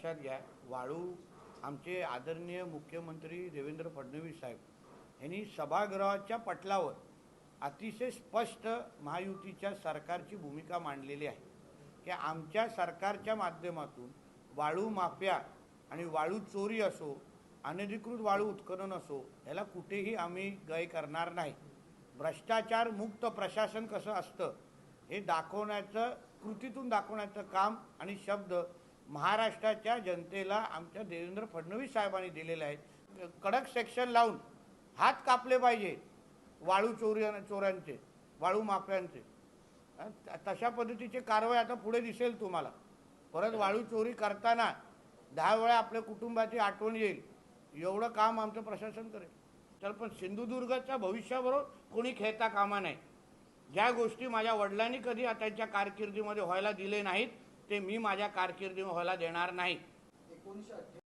लक्षात घ्या. वाळू आमचे आदरणीय मुख्यमंत्री देवेंद्र फडणवीस साहेब यांनी सभागृहाच्या पटलावर अतिशय स्पष्ट महायुतीच्या सरकारची भूमिका मांडलेली आहे. की आमच्या सरकारच्या माध्यमातून वाळू माफिया आणि वाळू चोरी असो अनधिकृत वाळू उत्खनन असो याला कुठेही आम्ही गय करणार नाही. भ्रष्टाचार मुक्त प्रशासन कसं असतं हे दाखवण्याचं कृतीतून दाखवण्याचं काम आणि शब्द महाराष्ट्राच्या जनतेला आमच्या देवेंद्र फडणवीस साहेबांनी दिलेले आहेत. कडक सेक्शन लावून हात कापले पाहिजे. वाळू चोरी चोऱ्यांचे वाळू माफ्यांचे. तशा पद्धतीची कारवाई आता पुढे दिसेल तुम्हाला. परत वाळू चोरी करताना दहा वेळा आपल्या कुटुंबाची आठवण येईल. एवढं काम आमचं प्रशासन करेल. तर पण सिंधुदुर्गच्या भविष्याबरोबर कोणी खेळता कामा नाही ज्या गोष्टी माझ्या वडिलांनी कधी त्यांच्या कारकिर्दीमध्ये व्हायला दिले नाहीत ते मी माझ्या कारकिर्दी व्हायला देणार नाही.